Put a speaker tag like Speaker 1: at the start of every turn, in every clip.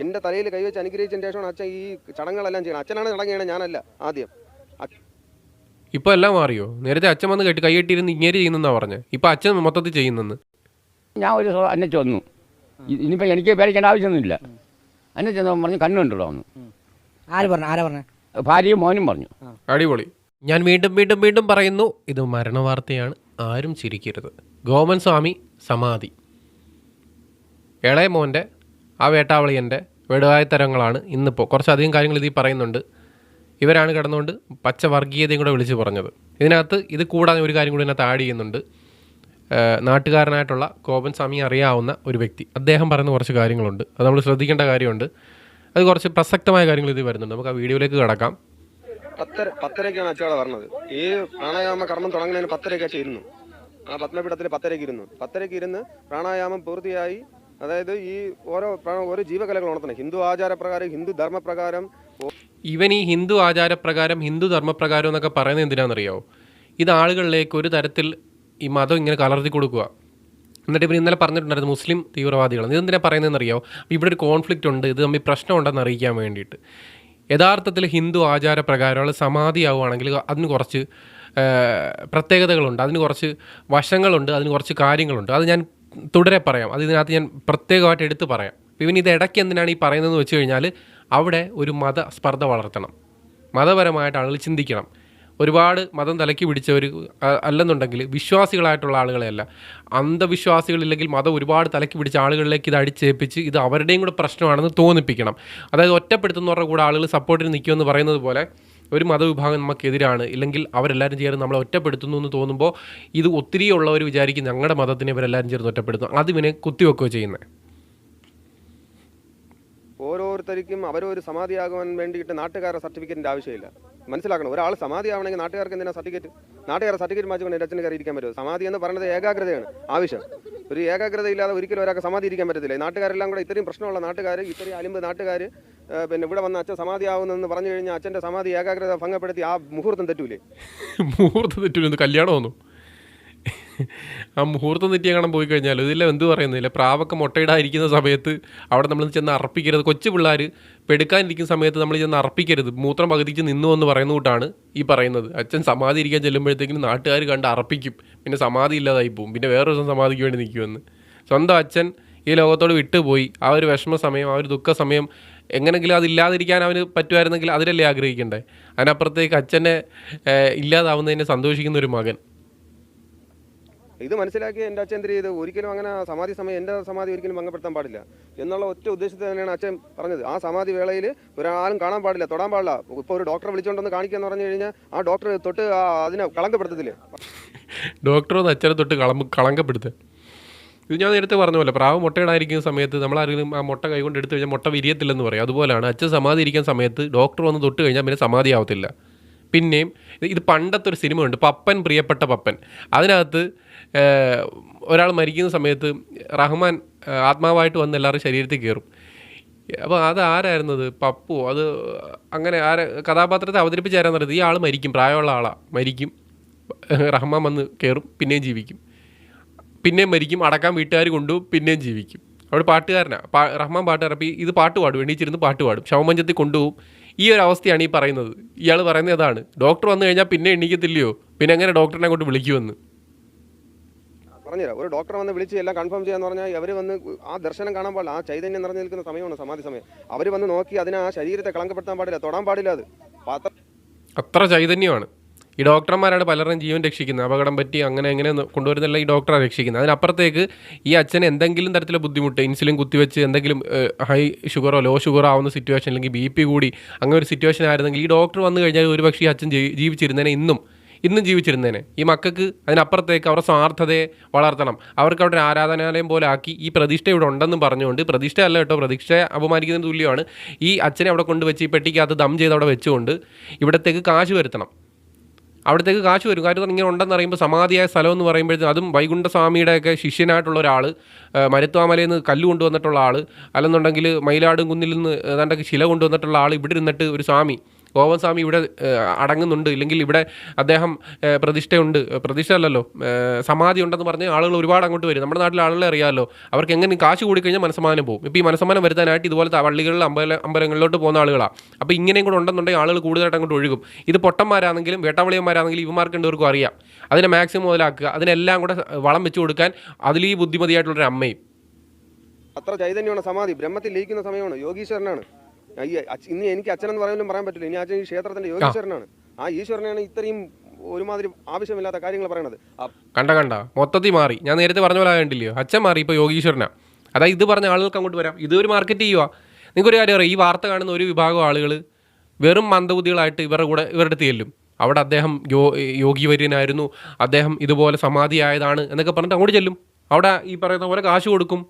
Speaker 1: എന്റെ തലയിൽ കൈവച്ച് അനുഗ്രഹിച്ചതിന് ശേഷമാണ് അച്ഛൻ ഈ ചടങ്ങുകളെല്ലാം ചെയ്യണം അച്ഛനാണ് ചടങ്ങ് ചെയ്യണം ഞാനല്ല ആദ്യം.
Speaker 2: ഇപ്പൊ എല്ലാം മാറിയോ? നേരത്തെ അച്ഛൻ വന്ന് കെട്ടി കൈയിട്ടിരുന്ന് ഇങ്ങനെ ചെയ്യുന്നെന്നാ പറഞ്ഞത് ഇപ്പൊ അച്ഛൻ മൊത്തത്തിൽ ചെയ്യുന്നെന്ന്.
Speaker 3: ഞാൻ ഒരു അന്നെ എന്നെ ചെന്നു. ഇ- ഇനിയിപ്പോൾ എനിക്ക് പേടിക്കേണ്ട ആവശ്യമൊന്നുമില്ല. അന്നെ ചെന്ന് പറഞ്ഞു കണ്ണുണ്ടല്ലോ
Speaker 4: ആര് പറഞ്ഞു ആരാ പറഞ്ഞു?
Speaker 3: ഭാര്യയും മോനും പറഞ്ഞു.
Speaker 2: അടിപൊളി. ഞാൻ വീണ്ടും വീണ്ടും വീണ്ടും പറയുന്നു ഇത് മരണവാർത്തയാണ്. ആരും ചിരിക്കരുത്. ഗോമൻ സ്വാമി സമാധി. ഇളയ മോന്റെ ആ വേട്ടാവളിയന്റെ വെടുവായത്തരങ്ങളാണ് ഇന്നിപ്പോൾ കുറച്ചധികം കാര്യങ്ങൾ ഇതിൽ പറയുന്നുണ്ട്. ഇവരാണ് കിടന്നുകൊണ്ട് പച്ച വർഗീയതയും കൂടെ വിളിച്ചു പറഞ്ഞത്. ഇതിനകത്ത് ഇത് കൂടാതെ ഒരു കാര്യം കൂടി ഇതിനകത്ത് ആഡ് ചെയ്യുന്നുണ്ട്. നാട്ടുകാരനായിട്ടുള്ള കോപൻ സ്വാമി അറിയാവുന്ന ഒരു വ്യക്തി. അദ്ദേഹം പറയുന്ന കുറച്ച് കാര്യങ്ങളുണ്ട്. അത് നമ്മൾ ശ്രദ്ധിക്കേണ്ട കാര്യമുണ്ട്. അത് കുറച്ച് പ്രസക്തമായ കാര്യങ്ങൾ ഇതിൽ വരുന്നുണ്ട്. നമുക്ക് ആ വീഡിയോയിലേക്ക് കിടക്കാം.
Speaker 1: പത്തര പത്തരക്കാണ് അച്ചോടെ പറഞ്ഞത്. ഈ പ്രാണായാമ കർമ്മം തുടങ്ങുന്നതിന് പത്തരയ്ക്ക് ചേരുന്നു. ആ പത്മപീഠത്തിൽ പത്തരയ്ക്ക് ഇരുന്നു. പത്തരയ്ക്ക് ഇരുന്ന് പ്രാണായാമം പൂർത്തിയായി അതായത് ഈ ഓരോ ഓരോ ജീവകലകൾ ഉണർത്തണം ഹിന്ദു ആചാരപ്രകാരം ഹിന്ദു ധർമ്മപ്രകാരം
Speaker 2: ഇവൻ ഈ ഹിന്ദു ആചാരപ്രകാരം ഹിന്ദു ധർമ്മപ്രകാരം എന്നൊക്കെ പറയുന്നത് എന്തിനാണെന്നറിയോ? ഇത് ആളുകളിലേക്ക് ഒരു തരത്തിൽ ഈ മതം ഇങ്ങനെ കലർത്തി കൊടുക്കുക. എന്നിട്ട് ഇവർ ഇന്നലെ പറഞ്ഞിട്ടുണ്ടായിരുന്നു മുസ്ലിം തീവ്രവാദികൾ ഇതെന്തിനാ പറയുന്നതെന്നറിയോ? ഇവിടെ ഒരു കോൺഫ്ലിക്റ്റ് ഉണ്ട്. ഇത് തമ്മിൽ പ്രശ്നമുണ്ടെന്ന് അറിയിക്കാൻ വേണ്ടിയിട്ട്. യഥാർത്ഥത്തിൽ ഹിന്ദു ആചാരപ്രകാരമുള്ള സമാധിയാവുകയാണെങ്കിൽ അതിന് കുറച്ച് പ്രത്യേകതകളുണ്ട്. അതിന് കുറച്ച് വശങ്ങളുണ്ട്. അതിന് കുറച്ച് കാര്യങ്ങളുണ്ട്. അത് ഞാൻ തുടരെ പറയാം. അത് ഇതിനകത്ത് ഞാൻ പ്രത്യേകമായിട്ട് എടുത്തു പറയാം. ഇവൻ ഇത് ഇടയ്ക്ക് എന്തിനാണ് ഈ പറയുന്നതെന്ന് വെച്ച് കഴിഞ്ഞാൽ അവിടെ ഒരു മത സ്പർദ്ധ വളർത്തണം. മതപരമായിട്ട് ആളുകൾ ചിന്തിക്കണം. ഒരുപാട് മതം തലക്കി പിടിച്ചവർ അല്ലെന്നുണ്ടെങ്കിൽ വിശ്വാസികളായിട്ടുള്ള ആളുകളെയല്ല. അന്ധവിശ്വാസികളില്ലെങ്കിൽ മതം ഒരുപാട് തലക്കി പിടിച്ച ആളുകളിലേക്ക് ഇത് അടിച്ചേൽപ്പിച്ച് ഇത് അവരുടെയും കൂടെ പ്രശ്നമാണെന്ന് തോന്നിപ്പിക്കണം. അതായത് ഒറ്റപ്പെടുത്തുന്നവരുടെ കൂടെ ആളുകൾ സപ്പോർട്ടിന് നിൽക്കുമെന്ന് പറയുന്നത് പോലെ ഒരു മതവിഭാഗം നമുക്കെതിരാണ്. ഇല്ലെങ്കിൽ അവരെല്ലാവരും ചേർന്ന് നമ്മളെ ഒറ്റപ്പെടുത്തുന്നു എന്ന് തോന്നുമ്പോൾ ഇത് ഒത്തിരി ഉള്ളവർ വിചാരിക്കും ഞങ്ങളുടെ മതത്തിനെ ഇവരെല്ലാവരും ചേർന്ന് ഒറ്റപ്പെടുത്തും അത് ഇവനെ കുത്തിവെക്കുകയോ ചെയ്യുന്നത്
Speaker 1: ഓരോരുത്തർക്കും അവരൊരു സമാധിയാകുവാൻ വേണ്ടിയിട്ട് നാട്ടുകാരുടെ സർട്ടിഫിക്കറ്റിന്റെ ആവശ്യമില്ല. മനസ്സിലാക്കണം ഒരാൾ സമാധിയാവണമെങ്കിൽ നാട്ടുകാർക്ക് എന്തിനാ സർട്ടിഫിക്കറ്റ്? നാട്ടുകാരുടെ സർട്ടിഫിക്കറ്റ് മാറ്റിക്കൊണ്ട് എന്റെ അച്ഛന് കയറി ഇരിക്കാൻ പറ്റുമോ? സമാധി എന്ന് പറയുന്നത് ഏകാഗ്രതയാണ് ആവശ്യം ഒരു ഏകാഗ്രത ഇല്ലാതെ ഒരിക്കലും ഒരാൾക്ക് സമാധി ഇരിക്കാൻ പറ്റത്തില്ല നാട്ടുകാരെല്ലാം കൂടെ ഇത്രയും പ്രശ്നമുള്ള നാട്ടുകാർ ഇത്രയും അലിമ്പ് നാട്ടുകാർ പിന്നെ ഇവിടെ വന്ന അച്ഛൻ സമാധി ആവുന്നെന്ന് പറഞ്ഞു കഴിഞ്ഞാൽ അച്ഛന്റെ സമാധി ഏകാഗ്രത ഭംഗപ്പെടുത്തി ആ മുഹൂർത്തം തെറ്റൂലേ?
Speaker 2: മുഹൂർത്തം തെറ്റൂലെന്ന് കല്യാണം വന്നു. ആ മുഹൂർത്തം തെറ്റിയെ കാണാൻ പോയി കഴിഞ്ഞാൽ ഇതില്ല എന്ത് പറയുന്നില്ല പ്രാവൊക്കെ മുട്ടയിടാതിരിക്കുന്ന സമയത്ത് അവിടെ നമ്മൾ ചെന്ന് അർപ്പിക്കരുത് കൊച്ചു പിള്ളേർ പെടുക്കാനിരിക്കുന്ന സമയത്ത് നമ്മൾ ചെന്ന് അർപ്പിക്കരുത് മൂത്രം പകുതിക്ക് നിന്നു എന്ന് പറയുന്ന കൂട്ടാണ് ഈ പറയുന്നത്. അച്ഛൻ സമാധി ഇരിക്കാൻ ചെല്ലുമ്പോഴത്തേക്കും നാട്ടുകാർ കണ്ട് അർപ്പിക്കും പിന്നെ സമാധി ഇല്ലാതായി പോകും പിന്നെ വേറെ ദിവസം സമാധിക്ക് വേണ്ടി നിൽക്കുമെന്ന് സ്വന്തം അച്ഛൻ ഈ ലോകത്തോട് വിട്ടുപോയി. ആ ഒരു വിഷമ സമയം ആ ഒരു ദുഃഖ സമയം എങ്ങനെങ്കിലും അതില്ലാതിരിക്കാൻ അവന് പറ്റുമായിരുന്നെങ്കിൽ അതിലല്ലേ ആഗ്രഹിക്കണ്ടേ? അതിനപ്പുറത്തേക്ക് അച്ഛനെ ഇല്ലാതാവുന്നതിനെ സന്തോഷിക്കുന്ന ഒരു മകൻ.
Speaker 1: ഇത് മനസ്സിലാക്കി എന്റെ അച്ഛൻ എന്ത് ചെയ്ത്? ഒരിക്കലും അങ്ങനെ സമാധി സമയം എന്റെ സമാധി ഒരിക്കലും ഭംഗപ്പെടുത്താൻ പാടില്ല. എന്നുള്ള ഒറ്റ ഉദ്ദേശത്തിൽ തന്നെയാണ് അച്ഛൻ പറഞ്ഞത്. ആ സമാധി വേളയിൽ ഒരാളും കാണാൻ പാടില്ല തൊടാൻ പാടില്ല. ഇപ്പോൾ ഒരു ഡോക്ടറെ വിളിച്ചുകൊണ്ടെന്ന് കാണിക്കാന്ന് പറഞ്ഞു കഴിഞ്ഞാൽ ആ ഡോക്ടർ തൊട്ട് അതിനെ കളങ്കപ്പെടുത്തത്തില്ലേ?
Speaker 2: ഡോക്ടർ ഒന്ന് അച്ഛനെ തൊട്ട് കളമ്പ് കളങ്കപ്പെടുത്തുക ഇത് ഞാൻ നേരത്തെ പറഞ്ഞ പോലെ പ്രാവ് മുട്ടയിടാതിരിക്കുന്ന സമയത്ത് നമ്മൾ ആരെങ്കിലും ആ മുട്ട കൈകൊണ്ട് എടുത്തു കഴിഞ്ഞാൽ മുട്ട വിരിയത്തില്ലെന്ന് പറയും. അതുപോലെയാണ് അച്ഛൻ സമാധി ഇരിക്കുന്ന സമയത്ത് ഡോക്ടർ വന്ന് തൊട്ട് കഴിഞ്ഞാൽ പിന്നെ സമാധി ആവത്തില്ല. പിന്നെയും ഇത് പണ്ടത്തെ ഒരു സിനിമ ഉണ്ട് പപ്പൻ പ്രിയപ്പെട്ട പപ്പൻ. അതിനകത്ത് ഒരാൾ മരിക്കുന്ന സമയത്ത് റഹ്മാൻ ആത്മാവായിട്ട് വന്ന് എല്ലാവരുടെ ശരീരത്തിൽ കയറും. അപ്പോൾ അത് ആരായിരുന്നത്? പപ്പു. അത് അങ്ങനെ ആരെ കഥാപാത്രത്തെ അവതരിപ്പിച്ച് ആരാന്ന് പറയുന്നത് ഈ ആൾ മരിക്കും. പ്രായമുള്ള ആളാണ് മരിക്കും. റഹ്മാൻ വന്ന് കയറും. പിന്നെയും ജീവിക്കും. പിന്നെയും മരിക്കും. അടക്കാൻ വീട്ടുകാർ കൊണ്ടു പിന്നെയും ജീവിക്കും. അവിടെ പാട്ടുകാരനാണ് പാ റഹ്മാൻ പാട്ടുകാരൻ. ഇത് പാട്ട് പാടും. എണീച്ചിരുന്ന് പാട്ട് പാടും. ശവമഞ്ചത്തിൽ കൊണ്ടുപോകും. ഈ ഒരു അവസ്ഥയാണ് ഈ പറയുന്നത്. ഇയാൾ പറയുന്നത് അതാണ് ഡോക്ടർ വന്നു കഴിഞ്ഞാൽ പിന്നെ എണീക്കത്തില്ലയോ? പിന്നെ അങ്ങനെ ഡോക്ടറിനെ കൊണ്ട് വിളിക്കുമെന്ന്?
Speaker 1: പറഞ്ഞുതരാം. ഒരു ഡോക്ടറെ വന്ന് വിളിച്ച് എല്ലാം കൺഫേം ചെയ്യാന്ന് പറഞ്ഞാൽ അവർ വന്ന് ആ ദർശനം കാണാൻ പാടില്ല. ആ ചൈതന്യം നിറഞ്ഞു നിൽക്കുന്ന സമയമാണ് സമാധി സമയം. അവർ വന്ന് നോക്കി അതിനെ ആ ശരീരത്തെ കളങ്കപ്പെടുത്താൻ പാടില്ല തൊടാൻ പാടില്ല അത്.
Speaker 2: അത്ര ചൈതന്യമാണ്. ഈ ഡോക്ടർമാരാണ് പലരുടെയും ജീവൻ രക്ഷിക്കുന്നത്. അപകടം പറ്റി അങ്ങനെ എങ്ങനെ കൊണ്ടുവരുന്നില്ല ഈ ഡോക്ടറാണ് രക്ഷിക്കുന്നത്. അതിനപ്പുറത്തേക്ക് ഈ അച്ഛന് എന്തെങ്കിലും തരത്തിലുള്ള ബുദ്ധിമുട്ട് ഇൻസുലിൻ കുത്തിവെച്ച് എന്തെങ്കിലും ഹൈ ഷുഗറോ ലോ ഷുഗറോ ആവുന്ന സിറ്റുവേഷൻ അല്ലെങ്കിൽ ബി പി കൂടി അങ്ങനെ ഒരു സിറ്റുവേഷൻ ആയിരുന്നെങ്കിൽ ഈ ഡോക്ടർ വന്നു കഴിഞ്ഞാൽ ഒരുപക്ഷേ ഈ അച്ഛൻ ജീവിച്ചിരുന്നതിനെ ഇന്നും ഇന്നും ജീവിച്ചിരുന്നേനെ. ഈ മക്കൾക്ക് അതിനപ്പുറത്തേക്ക് അവരുടെ സ്വാർത്ഥതയെ വളർത്തണം. അവർക്ക് അവിടെ ആരാധനാലയം പോലെ ആക്കി ഈ പ്രതിഷ്ഠ ഇവിടെ ഉണ്ടെന്നും പറഞ്ഞുകൊണ്ട് പ്രതിഷ്ഠ അല്ല കേട്ടോ പ്രതിഷ്ഠ അപമാനിക്കുന്നതിന് തുല്യമാണ്. ഈ അച്ഛനെ അവിടെ കൊണ്ടുവച്ച് ഈ പെട്ടിക്കകത്ത് ദം ചെയ്ത് അവിടെ വെച്ചുകൊണ്ട് ഇവിടത്തേക്ക് കാശ് വരുത്തണം. അവിടത്തേക്ക് കാശ് വരും. കാര്യം ഇങ്ങനെ ഉണ്ടെന്ന് അറിയുമ്പോൾ സമാധിയായ സ്ഥലം എന്ന് പറയുമ്പോഴത്തേക്കും അതും വൈകുണ്ഠസ്വാമിയുടെയൊക്കെ ശിഷ്യനായിട്ടുള്ള ഒരാൾ മരുത്വാമലയിൽ നിന്ന് കല്ല് കൊണ്ടുവന്നിട്ടുള്ള ആൾ അല്ലെന്നുണ്ടെങ്കിൽ മയിലാടും കുന്നിൽ നിന്ന് ഏതാണ്ടൊക്കെ ശില കൊണ്ടുവന്നിട്ടുള്ള ആൾ ഇവിടെ ഇരുന്നിട്ട് ഒരു സ്വാമി ഗോവൻ സ്വാമി ഇവിടെ അടങ്ങുന്നുണ്ട്. ഇല്ലെങ്കിൽ ഇവിടെ അദ്ദേഹം പ്രതിഷ്ഠയുണ്ട്. പ്രതിഷ്ഠ അല്ലല്ലോ സമാധി ഉണ്ടെന്ന് പറഞ്ഞ് ആളുകൾ ഒരുപാട് അങ്ങോട്ട് വരും. നമ്മുടെ നാട്ടിലെ ആളുകളെ അറിയാമല്ലോ. അവർക്ക് എങ്ങനെ കാശ് കൂടിക്കഴിഞ്ഞാൽ മനസ്സമാനം പോകും. ഇപ്പോൾ ഈ മനസ്സമാനം വരുത്താനായിട്ട് ഇതുപോലത്തെ പള്ളികളിൽ അമ്പല അമ്പലങ്ങളിലോട്ട് പോകുന്ന ആളുകളാണ് അപ്പോൾ ഇങ്ങനെയും കൂടെ ഉണ്ടെന്നുണ്ടെങ്കിൽ ആളുകൾ കൂടുതലായിട്ട് അങ്ങോട്ട് ഒഴുകും. ഇത് പൊട്ടന്മാരാണെങ്കിലും വേട്ടാവളിയന്മാരാണെങ്കിലും ഇവന്മാർക്ക് രണ്ടുപേർക്കും അറിയാം. അതിനെ മാക്സിമം മുതലാക്കുക. അതിനെല്ലാം കൂടെ വളം വെച്ച് കൊടുക്കാൻ അതിൽ ഈ ബുദ്ധിമതിയായിട്ടുള്ളൊരു അമ്മയും.
Speaker 1: അത്ര ചൈതന്യമാണ് സമാധി. ബ്രഹ്മത്തിൽ ലയിക്കുന്ന സമയമാണ്. യോഗീശ്വരനാണ്. ഈ ഇനി എനിക്ക് അച്ഛനെന്ന് പറയാനും പറയാൻ പറ്റില്ല. ഇനി അച്ഛൻ ഈ ക്ഷേത്രത്തിന്റെ യോഗീശ്വരനാണ്. ആ ഈശ്വരനാണ് ഇത്രയും ഒരുമാതിരി ആവശ്യമില്ലാത്ത കാര്യങ്ങൾ പറയണത്.
Speaker 2: കണ്ട കണ്ട. മൊത്തത്തിൽ മാറി. ഞാൻ നേരത്തെ പറഞ്ഞ പോലെ കണ്ടില്ലയോ അച്ഛൻ മാറി ഇപ്പോൾ യോഗീശ്വരനാ. അതായത് ഇത് പറഞ്ഞ ആളുകൾക്ക് അങ്ങോട്ട് വരാം. ഇത് ഒരു മാർക്കറ്റ് ചെയ്യുക നിങ്ങൾക്കൊരു കാര്യം അറിയാം? ഈ വാർത്ത കാണുന്ന ഒരു വിഭാഗം ആളുകൾ വെറും മന്ദബുദ്ധികളായിട്ട് ഇവരുടെ കൂടെ ഇവരുടെ അടുത്ത് ചെല്ലും. അവിടെ അദ്ദേഹം യോ യോഗിവര്യനായിരുന്നു. അദ്ദേഹം ഇതുപോലെ സമാധിയായതാണ് എന്നൊക്കെ പറഞ്ഞിട്ട് അങ്ങോട്ട് ചെല്ലും. അവിടെ ഈ പറയുന്ന പോലെ കാശ് കൊടുക്കും.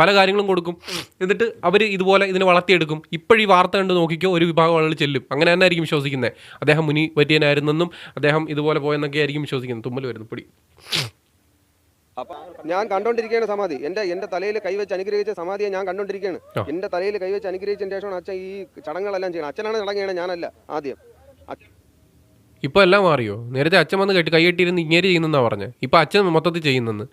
Speaker 2: പല കാര്യങ്ങളും കൊടുക്കും. എന്നിട്ട് അവർ ഇതുപോലെ ഇതിനെ വളർത്തിയെടുക്കും. ഇപ്പോഴീ വാർത്ത കണ്ട് നോക്കിക്കോ ഒരു വിഭാഗം ആളുകൾ ചെല്ലും. അങ്ങനെ തന്നെ ആയിരിക്കും വിശ്വസിക്കുന്നത് അദ്ദേഹം മുനി വര്യനായിരുന്നെന്നും അദ്ദേഹം ഇതുപോലെ പോയെന്നൊക്കെ ആയിരിക്കും വിശ്വസിക്കുന്നത് തുമ്മൽ വരുന്നു പിടി.
Speaker 1: ഞാൻ കണ്ടോണ്ടിരിക്കുകയാണ് സമാധി. എന്റെ എന്റെ തലയിൽ കൈവച്ച് അനുഗ്രഹിച്ച സമാധിയെ ഞാൻ കണ്ടോണ്ടിരിക്കുകയാണ്. എന്റെ തലയിൽ കൈവച്ച് അനുഗ്രഹിച്ചതിന് ശേഷമാണ് അച്ഛൻ ഈ ചടങ്ങുകളെല്ലാം ചെയ്യണം അച്ഛനാണ് ചടങ്ങ് ഞാനല്ല ആദ്യം.
Speaker 2: ഇപ്പൊ എല്ലാം മാറിയോ? നേരത്തെ അച്ഛൻ വന്ന് കെട്ടി കൈകെട്ടിയിരുന്ന് ഇങ്ങനെ ചെയ്യുന്നെന്നാ പറഞ്ഞത് ഇപ്പൊ അച്ഛൻ മൊത്തത്തിൽ ചെയ്യുന്നെന്ന്.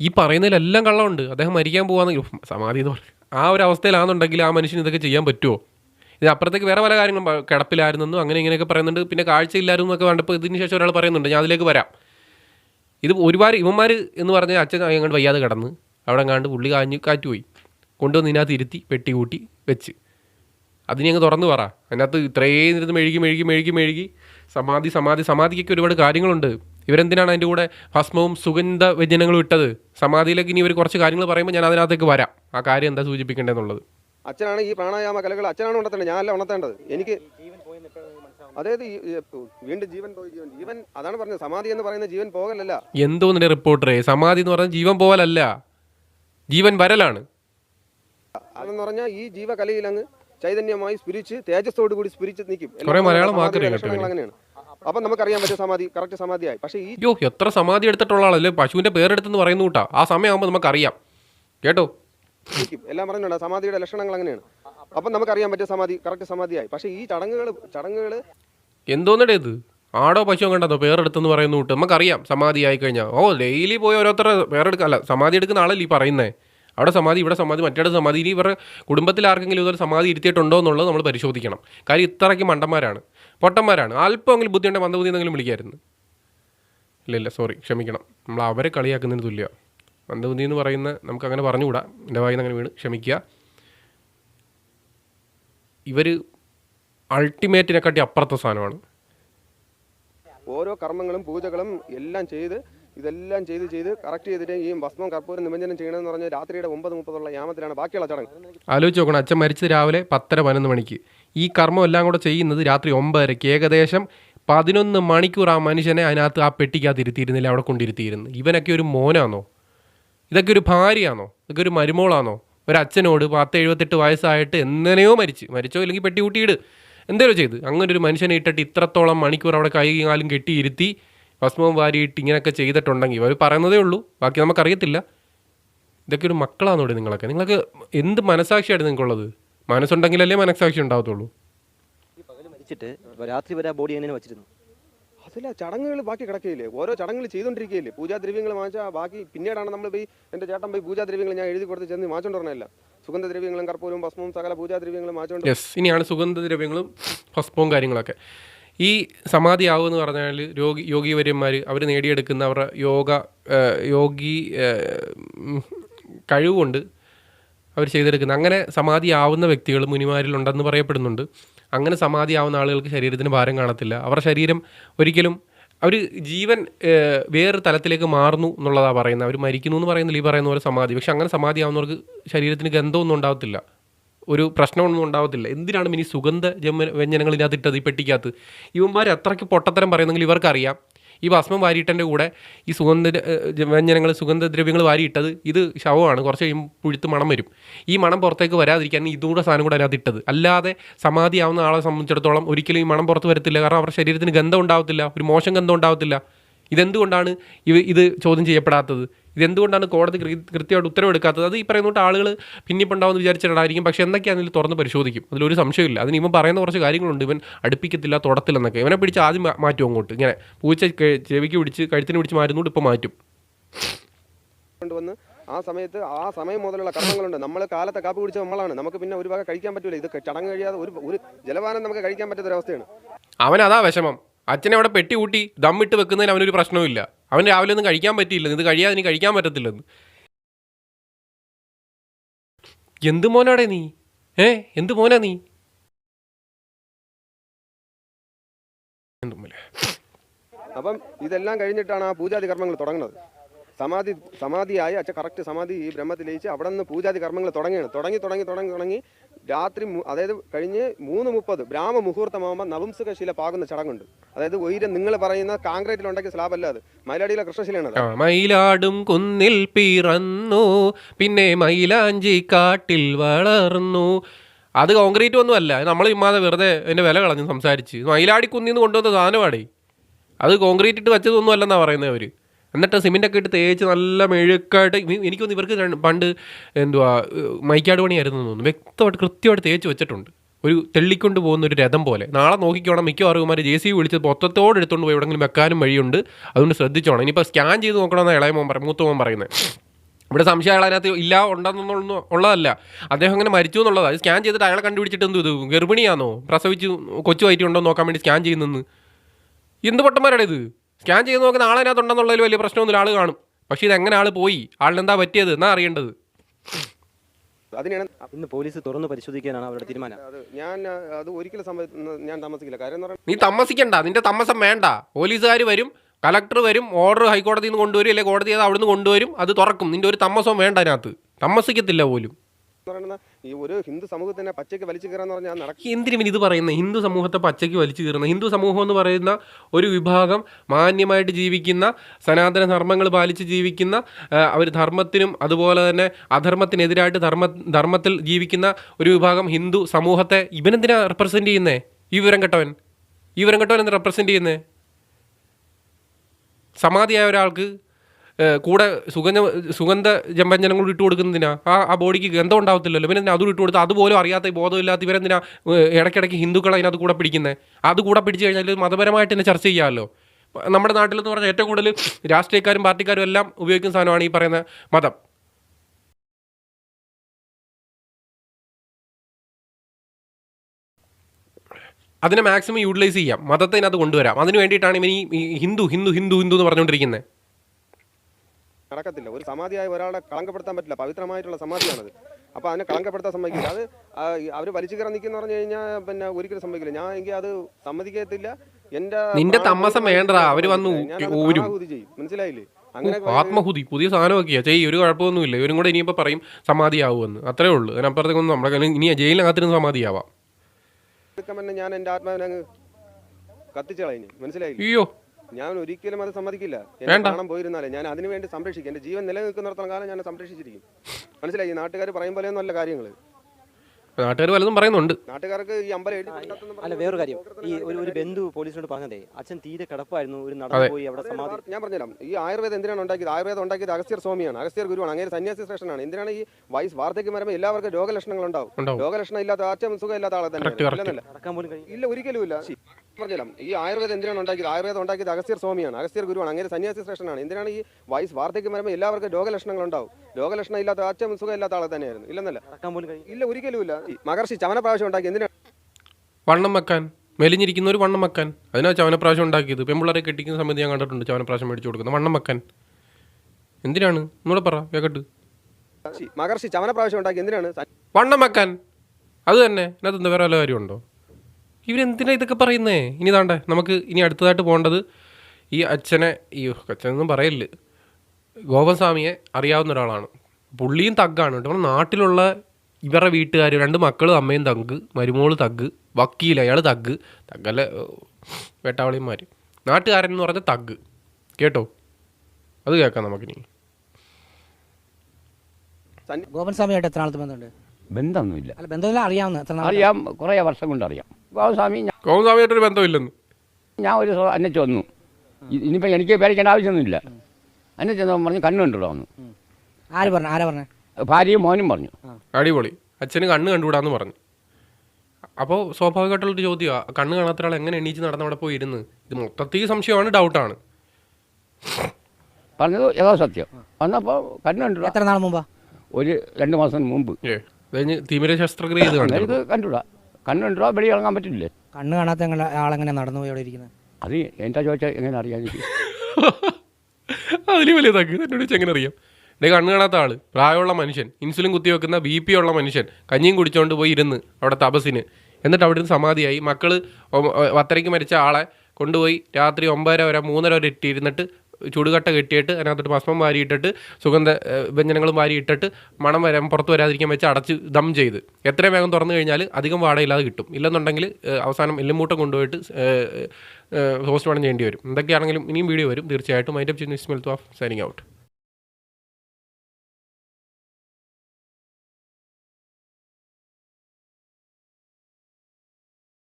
Speaker 2: ഈ പറയുന്നതിലെല്ലാം കള്ളമുണ്ട്. അദ്ദേഹം മരിക്കാൻ പോകാമെന്ന് സമാധി എന്ന് പറഞ്ഞു. ആ ഒരു അവസ്ഥയിലാണെന്നുണ്ടെങ്കിൽ ആ മനുഷ്യന് ഇതൊക്കെ ചെയ്യാൻ പറ്റുമോ ഇത് അപ്പുറത്തേക്ക് വേറെ പല കാര്യങ്ങളും കിടപ്പിലായിരുന്നെന്നും അങ്ങനെ ഇങ്ങനെയൊക്കെ പറയുന്നുണ്ട്. പിന്നെ കാഴ്ചയില്ലായിരുന്നു എന്നൊക്കെ കണ്ടപ്പോൾ ഇതിന് ശേഷം ഒരാൾ പറയുന്നുണ്ട് ഞാൻ അതിലേക്ക് വരാം. ഇത് ഒരുപാട് ഇവന്മാർ എന്ന് പറഞ്ഞാൽ അച്ഛൻ അങ്ങോട്ട് വയ്യാതെ കിടന്ന് അവിടെ കണ്ട് പുള്ളി കാഞ്ഞ് കാറ്റുപോയി. കൊണ്ടുവന്ന് ഇതിനകത്ത് ഇരുത്തി പെട്ടി കൂട്ടി വെച്ച്. അതിനെ അങ്ങ് തുറന്നു പറ. അതിനകത്ത് ഇത്രയും ഇരുന്ന് മെഴുകി മെഴുകി മെഴുകി മെഴുകി. സമാധി സമാധി സമാധിക്കൊക്കെ ഒരുപാട് കാര്യങ്ങളുണ്ട്. ഇവരെന്തിനാണ് അതിന്റെ കൂടെ ഭസ്മവും സുഗന്ധ വ്യജനങ്ങളും ഇട്ടത്? സമാധിയിലേക്ക് ഇനി ഇവർ കുറച്ച് കാര്യങ്ങൾ പറയുമ്പോൾ ഞാൻ അതിനകത്തേക്ക് വരാം. ആ കാര്യം എന്താ സൂചിപ്പിക്കേണ്ടതെന്നുള്ളത്?
Speaker 1: അച്ഛനാണ് ഈ പ്രാണായാമ കലകൾ അച്ഛനാണ് ഉണർത്തേണ്ടത്. ഞാനല്ല ഉണർത്തേണ്ടത്. എനിക്ക് അതായത് വീണ്ടും ജീവൻ പോയി ജീവൻ ജീവൻ അതാണ് പറഞ്ഞത്. സമാധി എന്ന് പറയുന്ന ജീവൻ പോകലല്ല.
Speaker 2: എന്തോന്നിന്റെ റിപ്പോർട്ടറെ? സമാധി എന്ന് പറഞ്ഞാൽ ജീവൻ പോകലല്ല ജീവൻ വരലാണ്.
Speaker 1: അതെന്ന് പറഞ്ഞാൽ ഈ ജീവകലയിൽ അങ്ങ് ചൈതന്യമായി സ്പിരിച്ച് തേജസ്സോട് കൂടി സ്പിരിച്ച് നിൽക്കും.
Speaker 2: കുറേ മലയാളം വാക്കുകൾ
Speaker 1: അങ്ങനെയാണ്. അപ്പൊ നമുക്കറിയാൻ പറ്റും സമാധി കറക്റ്റ് സമാധിയായി. പക്ഷേ ഈ
Speaker 2: യോ എത്ര സമാധി എടുത്തിട്ടുള്ള ആളല്ലേ? പശുവിന്റെ പേരെടുത്തെന്ന് പറയുന്നു കൂട്ടാ. ആ സമയമാകുമ്പോൾ നമുക്കറിയാം. കേട്ടോ?
Speaker 1: എല്ലാം പറഞ്ഞിട്ടുണ്ട്. സമാധിയുടെ ലക്ഷണങ്ങൾ അങ്ങനെയാണ്. നമുക്ക് നമുക്കറിയാൻ പറ്റും സമാധി കറക്റ്റ് സമാധിയായി. പക്ഷേ ഈ ചടങ്ങുകൾ ചടങ്ങുകൾ
Speaker 2: എന്തോന്നടേ ഇത്? ആടോ പശുവും കണ്ടോ പേരെടുത്തെന്ന് പറയുന്നു കൂട്ട്. നമുക്കറിയാം സമാധി ആയി കഴിഞ്ഞാൽ ഓ ഡെയിലി പോയി ഓരോരുത്തരെ പേരെടുക്കുക അല്ല സമാധി എടുക്കുന്ന ആളല്ലേ ഈ പറയുന്നേ? അവിടെ സമാധി ഇവിടെ സമാധി മറ്റേടെ സമാധി. ഇനി ഇവരുടെ കുടുംബത്തിൽ ആർക്കെങ്കിലും ഇതൊരു സമാധി ഇരുത്തിയിട്ടുണ്ടോ എന്നുള്ളത് നമ്മൾ പരിശോധിക്കണം. കാര്യം ഇത്രയ്ക്ക് മണ്ടന്മാരാണ്. പൊട്ടന്മാരാണ്. അല്പമെങ്കിലും ബുദ്ധിയുണ്ടെങ്കിൽ മന്ദബുദ്ധി എന്തെങ്കിലും വിളിക്കായിരുന്നു. ഇല്ല ഇല്ല സോറി ക്ഷമിക്കണം. നമ്മൾ അവരെ കളിയാക്കുന്നതിന് തുല്യ. മന്ദബുദ്ധി എന്ന് പറയുന്ന നമുക്ക് അങ്ങനെ പറഞ്ഞുകൂടാ. എന്റെ വായിന്ന് അങ്ങനെ വീണ്. ക്ഷമിക്കുക. ഇവർ അൾട്ടിമേറ്റിനെക്കാട്ടി അപ്പുറത്തെ സാധനമാണ്.
Speaker 1: ഓരോ കർമ്മങ്ങളും പൂജകളും എല്ലാം ചെയ്ത് ഇതെല്ലാം ചെയ്ത് ചെയ്ത് കറക്റ്റ് ചെയ്തിട്ട് ഈ ഭസ്മം കർപ്പൂരം നിമഞ്ജനം ചെയ്യണമെന്ന് പറഞ്ഞാൽ രാത്രിയുടെ ഒമ്പത് മുപ്പതുള്ള യാമത്തിലാണ് ബാക്കിയുള്ള ചടങ്ങ്.
Speaker 2: ആലോചിച്ച് നോക്കണം. അച്ഛൻ മരിച്ചത് രാവിലെ പത്തര പതിനൊന്ന് മണിക്ക്. ഈ കർമ്മം എല്ലാം കൂടെ ചെയ്യുന്നത് രാത്രി ഒമ്പതരയ്ക്ക്. ഏകദേശം പതിനൊന്ന് മണിക്കൂർ ആ മനുഷ്യനെ അതിനകത്ത് ആ പെട്ടിക്കകത്ത് ഇരുത്തിയിരുന്നില്ല അവിടെ കൊണ്ടിരുത്തിയിരുന്നു. ഇവനൊക്കെ ഒരു മോനാണോ ഇതൊക്കെ ഒരു ഭാര്യയാണോ ഇതൊക്കെ ഒരു മരുമോളാണോ ഒരു അച്ഛനോട് പത്ത് എഴുപത്തെട്ട് വയസ്സായിട്ട് എന്തിനെയോ മരിച്ച്. മരിച്ചോ ഇല്ലെങ്കിൽ പെട്ടി കൂട്ടിയിട്. എന്തേലും ചെയ്ത്. അങ്ങനെ ഒരു മനുഷ്യനെ ഇട്ടിട്ട് ഇത്രത്തോളം മണിക്കൂർ അവിടെ കൈ കാലും കെട്ടിയിരുത്തി ഭസ്മവും വാരിയിട്ട് ഇങ്ങനെയൊക്കെ ചെയ്തിട്ടുണ്ടെങ്കിൽ അവർ പറയുന്നതേ ഉള്ളൂ. ബാക്കി നമുക്കറിയത്തില്ല. ഇതൊക്കെ ഒരു മക്കളാണ് നോടി നിങ്ങളൊക്കെ. നിങ്ങൾക്ക് എന്ത് മനസാക്ഷിയാണ് നിങ്ങൾക്കുള്ളത്? മനസ്സുണ്ടെങ്കിലല്ലേ മനസാക്ഷി ഉണ്ടാവത്തുള്ളൂ.
Speaker 5: മരിച്ചിട്ട് രാത്രി വരെ ബോഡി എങ്ങനെ വെച്ചിരുന്നു?
Speaker 1: അതില്ല ചടങ്ങുകൾ ബാക്കി കിടക്കുകയില്ലേ? ഓരോ ചടങ്ങുകൾ ചെയ്തുകൊണ്ടിരിക്കുകയില്ലേ? പൂജാദ്രവ്യങ്ങൾ വാങ്ങിച്ചാൽ ബാക്കി പിന്നീടാണ് നമ്മൾ പോയി എന്റെ ചേട്ടൻ പോയി പൂജാദ്രവ്യങ്ങൾ ഞാൻ എഴുതി കൊടുത്ത് ചെന്ന് വാങ്ങിച്ചോണ്ട് പറഞ്ഞല്ല സുഗന്ധദ്രവ്യങ്ങളും കർപ്പൂരവും ഭസ്മവും സകല പൂജാദ്രവ്യങ്ങളും വാങ്ങിച്ചോണ്ട്
Speaker 2: യെസ് ഇനിയാണ് സുഗന്ധദ്രവ്യങ്ങളും ഭസ്മവും കാര്യങ്ങളൊക്കെ. ഈ സമാധി എന്ന് പറഞ്ഞാൽ രോഗി യോഗീവര്യന്മാർ അവർ നേടിയെടുക്കുന്ന അവരുടെ യോഗ യോഗി കഴിവുകൊണ്ട് അവർ ചെയ്തെടുക്കുന്ന അങ്ങനെ സമാധി ആവുന്ന വ്യക്തികൾ മുനിമാരിലുണ്ടെന്ന് പറയപ്പെടുന്നുണ്ട്. അങ്ങനെ സമാധി ആവുന്ന ആളുകൾക്ക് ശരീരത്തിന് ഭാരം കാണത്തില്ല. അവരുടെ ശരീരം ഒരിക്കലും അവർ ജീവൻ വേറൊരു തലത്തിലേക്ക് മാറുന്നു എന്നുള്ളതാണ് പറയുന്നത്. അവർ മരിക്കുന്നു എന്ന് പറയുന്നില്ല ഈ പറയുന്ന പോലെ സമാധി. പക്ഷെ അങ്ങനെ സമാധി ആവുന്നവർക്ക് ശരീരത്തിന് ഗന്ധമൊന്നും ഉണ്ടാവത്തില്ല. ഒരു പ്രശ്നമൊന്നും ഉണ്ടാവത്തില്ല. എന്തിനാണ് ഇനി സുഗന്ധ ജമ വ്യഞ്ജനങ്ങൾ ഇതിനകത്ത് ഇട്ടത് ഈ പെട്ടിക്കകത്ത്? ഇവന്മാർ അത്രയ്ക്ക് പൊട്ടത്തരം പറയുന്നെങ്കിൽ ഇവർക്കറിയാം. ഈ ഭസ്മം വാരിയിട്ടന്റെ കൂടെ ഈ സുഗന്ധ വ്യഞ്ജനങ്ങൾ സുഗന്ധദ്രവ്യങ്ങൾ വാരിയിട്ടത് ഇത് ശവമാണ്. കുറച്ച് കഴിയുമ്പോൾ പുഴുത്ത് മണം വരും. ഈ മണം പുറത്തേക്ക് വരാതിരിക്കാൻ ഇതും കൂടെ സാധനം കൂടെ അതിനകത്ത് ഇട്ടത് അല്ലാതെ സമാധിയാവുന്ന ആളെ സംബന്ധിച്ചിടത്തോളം ഒരിക്കലും ഈ മണം പുറത്ത് വരത്തില്ല. കാരണം അവരുടെ ശരീരത്തിന് ഗന്ധം ഉണ്ടാവത്തില്ല. ഒരു മോശം ഗന്ധം ഉണ്ടാവത്തില്ല. ഇതെന്തുകൊണ്ടാണ് ഇവ ഇത് ചോദ്യം ചെയ്യപ്പെടാത്തത്? ഇതെന്തുകൊണ്ടാണ് കോടതി കൃത്യമായിട്ട് ഉത്തരവെടുക്കാത്തത്? അത് ഈ പറയുന്നോട്ട് ആളുകൾ പിന്നിപ്പുണ്ടാവുമെന്ന് വിചാരിച്ചിട്ടായിരിക്കും. പക്ഷേ എന്തൊക്കെയാണ് അതിൽ തുറന്ന് പരിശോധിക്കും? അതിലൊരു സംശയമില്ല അതിന് ഇവൻ പറയുന്ന കുറച്ച് കാര്യങ്ങളുണ്ട്. ഇവൻ അടുപ്പിക്കത്തില്ല തുടത്തില്ലെന്നൊക്കെ. ഇവനെ പിടിച്ച് ആദ്യം മാറ്റും അങ്ങോട്ട്. ഇങ്ങനെ പൂച്ച ചെവിക്ക് പിടിച്ച് കഴുത്തിന് പിടിച്ച് മാറ്റുന്നുണ്ട് ഇപ്പോൾ മാറ്റും.
Speaker 1: കൊണ്ടുവന്ന് ആ സമയത്ത് ആ സമയം മുതലുള്ള കർമ്മങ്ങളുണ്ട്. നമ്മൾ കാലത്തെ കാപ്പി കുടിച്ച നമ്മളാണ്. നമുക്ക് പിന്നെ ഒരു വക കഴിക്കാൻ പറ്റില്ല ഇത് ചടങ്ങ് കഴിയാതെ ഒരു ഒരു ജലപാനം നമുക്ക് കഴിക്കാൻ പറ്റാത്തൊരവസ്ഥയാണ്
Speaker 2: അവൻ അതാ വിഷമം. അച്ഛനെ അവിടെ പെട്ടി കൂട്ടി ദമ്മിട്ട് വെക്കുന്നതിന് അവനൊരു പ്രശ്നവുമില്ല. അവൻ രാവിലെ ഒന്നും കഴിക്കാൻ പറ്റിയില്ല ഇത് കഴിയാതെ കഴിക്കാൻ പറ്റത്തില്ലെന്ന്. എന്ത് മോനാടേ നീ? ഏ എന്ത് മോനാ നീ?
Speaker 1: അപ്പം ഇതെല്ലാം കഴിഞ്ഞിട്ടാണ് ആ പൂജാതി കർമ്മങ്ങൾ തുടങ്ങുന്നത്. സമാധി സമാധിയായി അച്ഛൻ കറക്റ്റ് സമാധി ഈ ബ്രഹ്മത്തിൽ ലയിച്ച് അവിടെ നിന്ന് പൂജാതി കർമ്മങ്ങൾ തുടങ്ങിയാണ്. തുടങ്ങി തുടങ്ങി തുടങ്ങി തുടങ്ങി രാത്രി അതായത് കഴിഞ്ഞ് മൂന്ന് മുപ്പത് ബ്രാഹ്മ മുഹൂർത്തമാകുമ്പോൾ നപുംസകശില പാകുന്ന ചടങ്ങുണ്ട്. അതായത് ഉയരം നിങ്ങൾ പറയുന്ന കാൺക്രീറ്റിൽ ഉണ്ടാക്കിയ സ്ലാബ് അല്ല അത്. മൈലാടിയിലെ കൃഷ്ണശിലയാണ്
Speaker 2: മയിലാടും കുന്നിൽ പിറന്നു പിന്നെ മൈലാഞ്ചി കാട്ടിൽ വളർന്നു. അത് കോൺക്രീറ്റ് ഒന്നും അല്ല. നമ്മൾ ഇമ്മാതെ വെറുതെ അതിന്റെ വില കളഞ്ഞ് സംസാരിച്ച്. മയിലാടി കുന്നിന്ന് കൊണ്ടുവന്ന സാധനമാടേ. അത് കോൺക്രീറ്റ് ഇട്ട് വെച്ചതൊന്നും അല്ലെന്നാണ് പറയുന്നത് അവർ എന്നിട്ട് സിമെന്റൊക്കെ ഇട്ട് തേച്ച് നല്ല മെഴുക്കായിട്ട് എനിക്കൊന്ന് ഇവർക്ക് പണ്ട് എന്തുവാ മൈക്കാട് പണിയായിരുന്നു തോന്നുന്നു. വ്യക്തമായിട്ട് കൃത്യമായിട്ട് തേച്ച് വെച്ചിട്ടുണ്ട്. ഒരു തെള്ളിക്കൊണ്ട് പോകുന്ന ഒരു രഥം പോലെ. നാളെ നോക്കിക്കോണം മിക്കവാറും ഇവന്മാർ ജെ സി വിളിച്ച് പൊത്തത്തോടെ എടുത്തുകൊണ്ട് പോയി എവിടെങ്കിലും വെക്കാനും വഴിയുണ്ട്. അതുകൊണ്ട് ശ്രദ്ധിച്ചോണം. ഇനിയിപ്പോൾ സ്കാൻ ചെയ്ത് നോക്കണമെന്നാണ് ഇളയ മോൻ പറയും മൂത്ത മോൻ പറയുന്നത് ഇവിടെ സംശയം അയാൾ അതിനകത്ത് ഇല്ല ഉണ്ടെന്നൊന്നും ഉള്ളതല്ല. അദ്ദേഹം അങ്ങനെ മരിച്ചു എന്നുള്ളതാണ് സ്കാൻ ചെയ്തിട്ട് അയാളെ കണ്ടുപിടിച്ചിട്ട് എന്ത് ഇത്? ഗർഭിണിയാണോ പ്രസവിച്ച് കൊച്ചു വയറ്റുണ്ടോ എന്ന് നോക്കാൻ വേണ്ടി സ്കാൻ ചെയ്യുന്നെന്ന്? എന്ത് പൊട്ടന്മാരാണ് ഇത് സ്കാൻ ചെയ്ത് നോക്കുന്ന ആളതിനകത്ത് ഉണ്ടെന്നുള്ളതിൽ വലിയ പ്രശ്നമൊന്നുമില്ല. ആൾ കാണും. പക്ഷേ ഇതെങ്ങനെ എങ്ങനെ ആൾ പോയി? ആളിനെന്താ പറ്റിയത്? എന്നാ അറിയേണ്ടത്?
Speaker 1: അതിനാണ്
Speaker 5: ഇന്ന് പോലീസ് തുറന്ന് പരിശോധിക്കാനാണ് അവരുടെ തീരുമാനം.
Speaker 1: അത് ഞാൻ ആ, അത് ഒരിക്കലും സംഭവ ഞാൻ താമസിക്കില്ല. കാര്യം എന്ന്
Speaker 2: നീ താമസിക്കണ്ട. നിന്റെ താമസം വേണ്ട. പോലീസുകാർ വരും കളക്ടർ വരും ഓർഡർ ഹൈക്കോടതിയിൽ നിന്ന് കൊണ്ടുവരും അല്ലെങ്കിൽ കോടതി അത് അവിടുന്ന് കൊണ്ടുവരും അത് തുറക്കും. നിന്റെ ഒരു താമസവും വേണ്ട അതിനകത്ത്. താമസിക്കത്തില്ല പോലും.
Speaker 1: ഈ ഒരു ഹിന്ദു സമൂഹത്തിനെ പച്ചയ്ക്ക് വലിച്ചു കയറാന്ന് പറഞ്ഞാൽ നടക്കും
Speaker 2: എന്തിനും ഇത് പറയുന്നത് ഹിന്ദു സമൂഹത്തെ പച്ചയ്ക്ക് വലിച്ചു കയറുന്ന? ഹിന്ദു സമൂഹം എന്ന് പറയുന്ന ഒരു വിഭാഗം മാന്യമായിട്ട് ജീവിക്കുന്ന സനാതന ധർമ്മങ്ങൾ പാലിച്ച് ജീവിക്കുന്ന അവർ ധർമ്മത്തിനും അതുപോലെ തന്നെ അധർമ്മത്തിനെതിരായിട്ട് ധർമ്മ ധർമ്മത്തിൽ ജീവിക്കുന്ന ഒരു വിഭാഗം ഹിന്ദു സമൂഹത്തെ ഇവനെന്തിനാ റെപ്രസെന്റ് ചെയ്യുന്നേ? ഈ വിവരം കെട്ടവൻ. ഈ വിവരം കെട്ടവൻ എന്താ റെപ്രസെന്റ് ചെയ്യുന്നേ? സമാധിയായ ഒരാൾക്ക് കൂടെ സുഗന്ധ സുഗന്ധ ജമ്പഞ്ജനങ്ങൾ ഇട്ട് കൊടുക്കുന്നതിനാ? ആ ആ ബോഡിക്ക് ഗന്ധം ഉണ്ടാവത്തില്ലല്ലോ. പിന്നെ അതും ഇട്ട് കൊടുത്ത് അതുപോലും അറിയാത്ത ബോധമില്ലാത്ത ഇവരെന്തിനാ ഇടയ്ക്കിടയ്ക്ക് ഹിന്ദുക്കൾ അതിനകത്ത് കൂടെ പിടിക്കുന്നത് അത് കൂടെ പിടിച്ചു കഴിഞ്ഞാൽ മതപരമായിട്ട് തന്നെ ചർച്ച ചെയ്യാമല്ലോ. നമ്മുടെ നാട്ടിലെന്ന് പറഞ്ഞാൽ ഏറ്റവും കൂടുതൽ രാഷ്ട്രീയക്കാരും പാർട്ടിക്കാരും എല്ലാം ഉപയോഗിക്കുന്ന സാധനമാണ് ഈ പറയുന്ന മതം. അതിനെ മാക്സിമം യൂട്ടിലൈസ് ചെയ്യാം. മതത്തെ അതിനകത്ത് കൊണ്ടുവരാം. അതിന് വേണ്ടിയിട്ടാണ് ഇവൻ ഈ ഹിന്ദു ഹിന്ദു ഹിന്ദു ഹിന്ദു എന്ന് പറഞ്ഞുകൊണ്ടിരിക്കുന്നത്
Speaker 1: നടക്കത്തില്ല. ഒരു സമാധിയായ ഒരാളെ കളങ്കപ്പെടുത്താൻ പറ്റില്ല. പവിത്രമായിട്ടുള്ള സമാധിയാണത്. അപ്പോൾ അതിനെ കളങ്കപ്പെടുത്താൻ സമ്മതിക്കില്ല. അത് അവർ വലിച്ചു കയറാൻ നിൽക്കുന്ന പറഞ്ഞു കഴിഞ്ഞാൽ പിന്നെ ഒരിക്കലും സമ്മതിക്കില്ല. ഞാൻ എങ്കിൽ അത് സമ്മതിക്കത്തില്ല. എന്റെ
Speaker 2: നിന്റെ തമ്മസം വേണ്ടടാ, അവർ വന്ന്
Speaker 1: ചെയ്യും. മനസ്സിലായില്ലേ?
Speaker 2: ആത്മഹുതി. പുതിയ സാധനമൊക്കെയാ. ചെയ്യും ഒരു കുഴപ്പമൊന്നുമില്ല. ഇവരും കൂടെ ഇനിയിപ്പോൾ പറയും സമാധിയാവുമെന്ന്. അത്രേ ഉള്ളൂ. അതിനപ്പുറത്തേക്കൊന്നും നമ്മുടെ കയ്യിൽ ഇനി ജയിലിനകത്തിരുന്ന് സമാധിയാവാം.
Speaker 1: ഞാൻ എന്റെ ആത്മാവിനെ അങ്ങ് കത്തിച്ചു കളഞ്ഞു മനസ്സിലായില്ലേ?
Speaker 2: അയ്യോ.
Speaker 1: ഞാൻ ഒരിക്കലും അത് സമ്മതിക്കില്ല.
Speaker 2: കാണാൻ
Speaker 1: പ്രാണം പോയിരുന്നാലേ ഞാൻ അതിനു വേണ്ടി സംരക്ഷിക്കും. എന്റെ ജീവൻ നിലനിൽക്കുന്നിടത്തോളം കാലം ഞാൻ സംരക്ഷിച്ചിരിക്കും. മനസ്സിലായി? ഈ നാട്ടുകാർ പറയും പോലെ ഒന്നുമല്ല കാര്യങ്ങൾ
Speaker 2: നാട്ടുകാർ പലതും പറയുന്നുണ്ട്.
Speaker 1: നാട്ടുകാർക്ക് ഈ അമ്പലം
Speaker 5: അല്ല വേറൊരു കാര്യം. ഈ ഒരു ഒരു ബന്ധു പോലീസിനോട് പറഞ്ഞതേ അച്ഛൻ തീരെ കിടപ്പായിരുന്നു ഒരു നടന്നു പോയി അവിടെ സമാധി
Speaker 1: ഞാൻ പറഞ്ഞുതരാം. ഈ ആയുർവേദം എന്തിനാണ് ഉണ്ടാക്കിയത്? ആയുർവേദം ഉണ്ടാക്കിയത് അഗസ്ത്യർ സ്വാമിയാണ്. അഗസ്ത്യർ ഗുരുവാണ്. അങ്ങനെ സന്യാസി ശ്രേഷ്ഠനാണ്. എന്തിനാണ് ഈ വയസ്സ് വാർദ്ധക്യം വരുമ്പോൾ എല്ലാവർക്കും രോഗലക്ഷണങ്ങൾ ഉണ്ടാവും. രോഗലക്ഷണം ഇല്ലാത്ത ആറ്റം സുഖം ഇല്ലാത്ത ആളെ തന്നെ ഇല്ല ഒരിക്കലും ഇല്ല പറഞ്ഞുതരാം. ഈ ആയുർവേദം എന്തിനാണ് ഉണ്ടാക്കിയത്? ആയുർവേദം ഉണ്ടാക്കിയത് അഗസ്ത്യർ സ്വാമിയാണ്. അഗസ്ത്യർ ഗുരുവാണ്. അങ്ങനെ സന്യാസി ശ്രേഷ്ഠനാണ്. എന്തിനാണ് ഈ വയസ്സ് വാർദ്ധക്യം വരുമ്പോൾ എല്ലാവർക്കും രോഗലക്ഷണങ്ങൾ ഉണ്ടാവും രോഗലക്ഷണം ഇല്ലാത്ത അച്ഛൻ സുഖമില്ലാത്ത ആളെ തന്നെയായിരുന്നു. ഇല്ലെന്നല്ല. ഇല്ല ഒരിക്കലും ഇല്ല. മഹർഷി ചവനപ്രാവശ്യം ഉണ്ടാക്കി എന്തിനാണ്
Speaker 2: വണ്ണം വെക്കാൻ. മെലിഞ്ഞിരിക്കുന്ന ഒരു വണ്ണം വെക്കാൻ. അതിനാ ചവനപ്രാവശ്യം ഉണ്ടാക്കിയത്. പെമ്പിള്ളേരെ കെട്ടിക്കുന്ന സമയത്ത് ഞാൻ കണ്ടിട്ടുണ്ട് ചവനപ്രാവശ്യം മേടിച്ചു കൊടുക്കുന്നത്. വണ്ണം വെക്കാൻ. എന്തിനാണ്? ഒന്നുകൂടെ പറ കേക്കട്ട്.
Speaker 1: മഹർഷി ചവനപ്രാവശ്യം ഉണ്ടാക്കി എന്തിനാണ്?
Speaker 2: വണ്ണം വെക്കാൻ. അത് തന്നെ. അതിനകത്ത് എന്താ വേറെ വല്ല കാര്യമുണ്ടോ? ഇവരെന്തിനാ ഇതൊക്കെ പറയുന്നേ? ഇനി താണ്ടേ നമുക്ക് ഇനി അടുത്തതായിട്ട് പോകേണ്ടത് ഈ അച്ഛനെ ഈ അച്ഛനൊന്നും പറയില്ല ഗോപസ്വാമിയെ അറിയാവുന്ന ഒരാളാണ്. പുള്ളിയും തഗ്ഗാണ് കേട്ടോ. നമ്മുടെ നാട്ടിലുള്ള ഇവരുടെ വീട്ടുകാർ രണ്ട് മക്കളും അമ്മയും തഗ് മരുമോൾ തഗ് വക്കീൽ അയാൾ തഗ് തഗ്ഗല്ല വേട്ടാവളിയന്മാർ നാട്ടുകാരൻ എന്ന് പറഞ്ഞ തഗ്. കേട്ടോ? അത് കേൾക്കാം നമുക്കിനി.
Speaker 1: ഗോപൻസ്വാമിയായിട്ട്
Speaker 4: ഗോപൻ സ്വാമിയായിട്ട് എത്ര നാളത്തെ ബന്ധമുണ്ട്?
Speaker 3: ബന്ധമൊന്നുമില്ല.
Speaker 4: അല്ല ബന്ധമില്ല അറിയാവുന്ന
Speaker 3: അറിയാം കുറേ വർഷം കൊണ്ട് അറിയാം. ഗോസ്വാമി ഞാൻ-
Speaker 2: ഗോപസ്വാമിയായിട്ടൊരു ബന്ധമില്ലെന്ന്.
Speaker 3: ഞാൻ ഒരു എന്നെ ചെന്നു. ഇനിയിപ്പോൾ എനിക്ക് പേടിക്കേണ്ട ആവശ്യമൊന്നുമില്ല. എന്നെ ചെന്നവൻ പറഞ്ഞു കണ്ണു കണ്ടുകൂടാ വന്നു
Speaker 4: ആര് പറഞ്ഞു? ആരാ പറഞ്ഞു?
Speaker 3: ഭാര്യയും മോനും പറഞ്ഞു.
Speaker 2: അടിപൊളി. അച്ഛന് കണ്ണ് കണ്ടുകൂടാന്ന് പറഞ്ഞു. അപ്പോൾ സ്വാഭാവികമായിട്ടുള്ളൊരു ചോദ്യമാണ് കണ്ണ് കാണാത്ത ഒരാൾ എങ്ങനെ എണീച്ച് നടന്ന് അവിടെ പോയി ഇരുന്ന്? ഇത് മൊത്തത്തിൽ സംശയമാണ് ഡൗട്ടാണ്.
Speaker 3: പറഞ്ഞത് യഥാ സത്യം. വന്നപ്പോൾ കണ്ണ് കണ്ടുകൂടാ.
Speaker 4: എത്ര നാൾ മുമ്പാ?
Speaker 3: ഒരു രണ്ട് മാസം മുമ്പ്.
Speaker 2: തിമിര ശസ്ത്രക്രിയ ചെയ്ത് കണ്ടു
Speaker 3: കണ്ടുകൂടാ. കണ്ണ് കണ്ടുകൂടാ വെളി ഇറങ്ങാൻ പറ്റില്ലേ?
Speaker 4: കണ്ണ് കാണാത്ത ആളെങ്ങനെ നടന്നു പോയി അവിടെ ഇരിക്കുന്നത്
Speaker 3: അത് എന്താ ചോദിച്ചാൽ എങ്ങനെ അറിയാൻ എനിക്ക്?
Speaker 2: വലിയ എന്നോട് ചോദിച്ചാൽ എങ്ങനെ അറിയാം? എന്റെ കണ്ണ് കാണാത്ത ആൾ. പ്രായമുള്ള മനുഷ്യൻ. ഇൻസുലിൻ കുത്തി വെക്കുന്ന ബി പി ഉള്ള മനുഷ്യൻ. കഞ്ഞിയും കുടിച്ചോണ്ട് പോയി ഇരുന്ന് അവിടെ തപസിന് എന്നിട്ട് അവിടെ നിന്ന് സമാധിയായി. മക്കൾ വത്തരയ്ക്ക് പത്തരയ്ക്ക് മരിച്ച ആളെ കൊണ്ടുപോയി രാത്രി ഒമ്പതര വരെ മൂന്നര വരെ ഇട്ടിരുന്നിട്ട് ചുടുകട്ട കെട്ടിയിട്ട് അതിനകത്തോട്ട് ഭസ്മം വാരിയിട്ടിട്ട് സുഗന്ധ വ്യഞ്ജനങ്ങളും വാരിയിട്ടിട്ട് മണം വരാൻ പുറത്ത് വരാതിരിക്കാൻ വെച്ച് അടച്ച് ദം ചെയ്ത്. എത്രയും വേഗം തുറന്നു കഴിഞ്ഞാൽ അധികം വാടയില്ലാതെ കിട്ടും. ഇല്ലെന്നുണ്ടെങ്കിൽ അവസാനം എല്ലുമൂട്ടം കൊണ്ടുപോയിട്ട് ഹോസ്റ്റ് പോസ്റ്റ്മോർട്ടം ചെയ്യേണ്ടി വരും. എന്തൊക്കെയാണെങ്കിലും ഇനിയും വീഡിയോ വരും. തീർച്ചയായിട്ടും മൈൻഡ് അപ്പ് ചെയ്യുന്ന ഇസ്മൽ ഓഫ് സൈനിങ് ഔട്ട്.